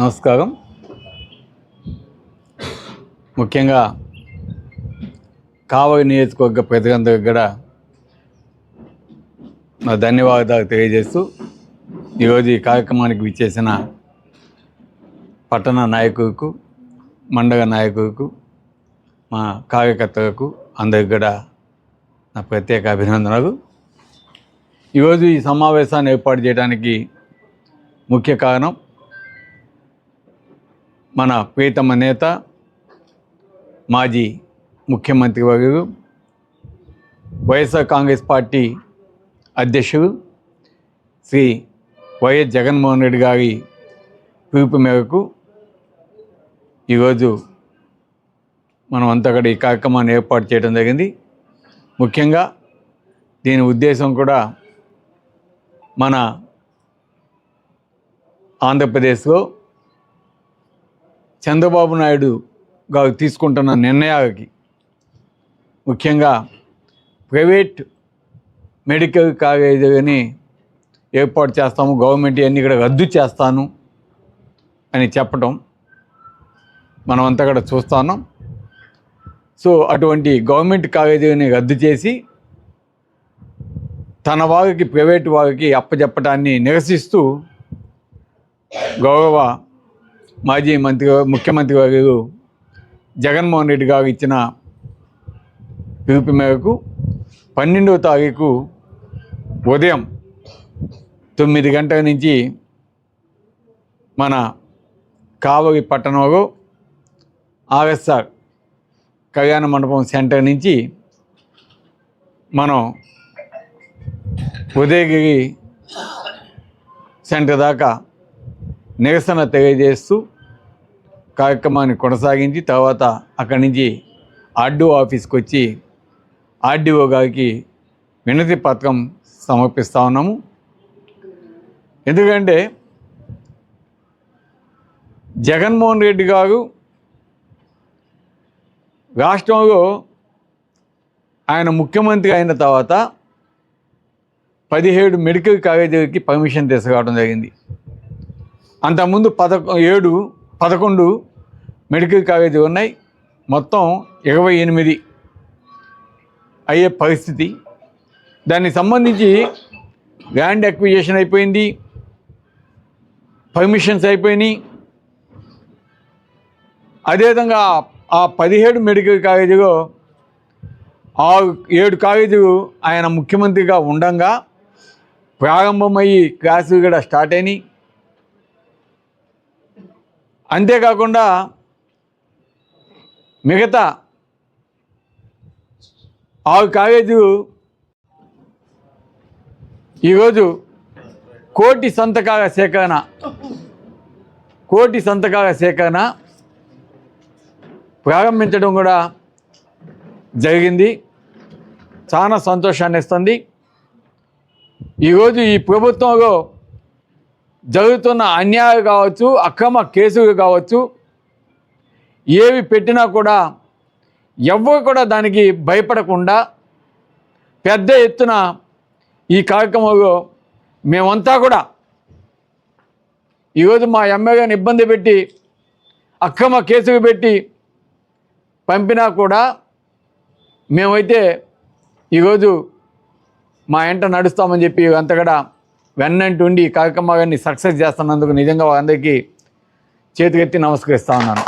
నమస్కారం. ముఖ్యంగా కావలి నియోజకవర్గ ప్రజలందరికీ కూడా నా ధన్యవాదాలు తెలియజేస్తూ ఈరోజు ఈ కార్యక్రమానికి విచ్చేసిన పట్టణ నాయకులకు మండల నాయకులకు మా కార్యకర్తలకు అందరికి కూడా నా ప్రత్యేక అభినందనలు. ఈరోజు ఈ సమావేశాన్ని ఏర్పాటు చేయడానికి ముఖ్య కారణం మన ప్రియతమ నేత మాజీ ముఖ్యమంత్రి వర్యులు వైఎస్ఆర్ కాంగ్రెస్ పార్టీ అధ్యక్షుడు శ్రీ వైఎస్ జగన్మోహన్ రెడ్డి గారి పిలుపు మేరకు ఈరోజు మనం అంతా కూడా ఈ కార్యక్రమాన్ని ఏర్పాటు చేయడం జరిగింది. ముఖ్యంగా దీని ఉద్దేశం కూడా మన ఆంధ్రప్రదేశ్లో చంద్రబాబు నాయుడు గారు తీసుకుంటున్న నిర్ణయాలకి ముఖ్యంగా ప్రైవేట్ మెడికల్ కాలేజీని ఏర్పాటు చేస్తాము గవర్నమెంట్ అన్ని కూడా రద్దు చేస్తాను అని చెప్పటం మనం కూడా చూస్తాను సో అటువంటి గవర్నమెంట్ కాలేజీని రద్దు చేసి తన వారికి ప్రైవేట్ వారికి అప్పచెప్పటాన్ని నిరసిస్తూ గౌరవ మాజీ మంత్రి ముఖ్యమంత్రి గారు జగన్మోహన్ రెడ్డి గారు ఇచ్చిన పిలుపు మేరకు పన్నెండవ తారీఖు ఉదయం తొమ్మిది గంటల నుంచి మన కావలి పట్టణంలో ఆర్ఎస్ఆర్ కళ్యాణ మండపం సెంటర్ నుంచి మనం ఉదయగిరి సెంటర్ దాకా నిరసన తెలియజేస్తూ కార్యక్రమాన్ని కొనసాగించి తర్వాత అక్కడి నుంచి ఆర్డీఓ ఆఫీస్కి వచ్చి ఆర్డీఓ గారికి వినతి పత్రం సమర్పిస్తూ ఉన్నాము. ఎందుకంటే జగన్మోహన్ రెడ్డి గారు రాష్ట్రంలో ఆయన ముఖ్యమంత్రి అయిన తర్వాత పదిహేడు మెడికల్ కాలేజీలకి పర్మిషన్ తీసుకురావడం జరిగింది. అంతకుముందు పదకొ ఏడు పదకొండు మెడికల్ కాలేజీ ఉన్నాయి. మొత్తం ఇరవై ఎనిమిది అయ్యే పరిస్థితి. దానికి సంబంధించి ల్యాండ్ అక్విజేషన్ అయిపోయింది. పర్మిషన్స్ అయిపోయినాయి. అదేవిధంగా ఆ పదిహేడు మెడికల్ కాలేజీలో ఆరు ఏడు కాలేజీలు ఆయన ముఖ్యమంత్రిగా ఉండంగా ప్రారంభమయ్యి క్లాసులు కూడా స్టార్ట్ అయినాయి. అంతేకాకుండా మిగతా ఆరు కాలేజీలు ఈరోజు కోటి సంతకాల సేకరణ కోటి సంతకాల సేకరణ ప్రారంభించడం కూడా జరిగింది. చాలా సంతోషాన్ని ఇస్తుంది ఈరోజు ఈ ప్రభుత్వంలో జరుగుతున్న అన్యాయం కావచ్చు అక్రమ కేసులు కావచ్చు ఏవి పెట్టినా కూడా ఎవ్వరు కూడా దానికి భయపడకుండా పెద్ద ఎత్తున ఈ కార్యక్రమంలో మేమంతా కూడా ఈరోజు మా ఎమ్మెల్యేని ఇబ్బంది పెట్టి అక్రమ కేసులు పెట్టి పంపినా కూడా మేమైతే ఈరోజు మా ఎంట నడుస్తామని చెప్పి అంత వెన్నంటి ఉండి ఈ కార్యక్రమాన్ని సక్సెస్ చేస్తున్నందుకు నిజంగా అందరికీ చేతికెత్తి నమస్కరిస్తా ఉన్నాను.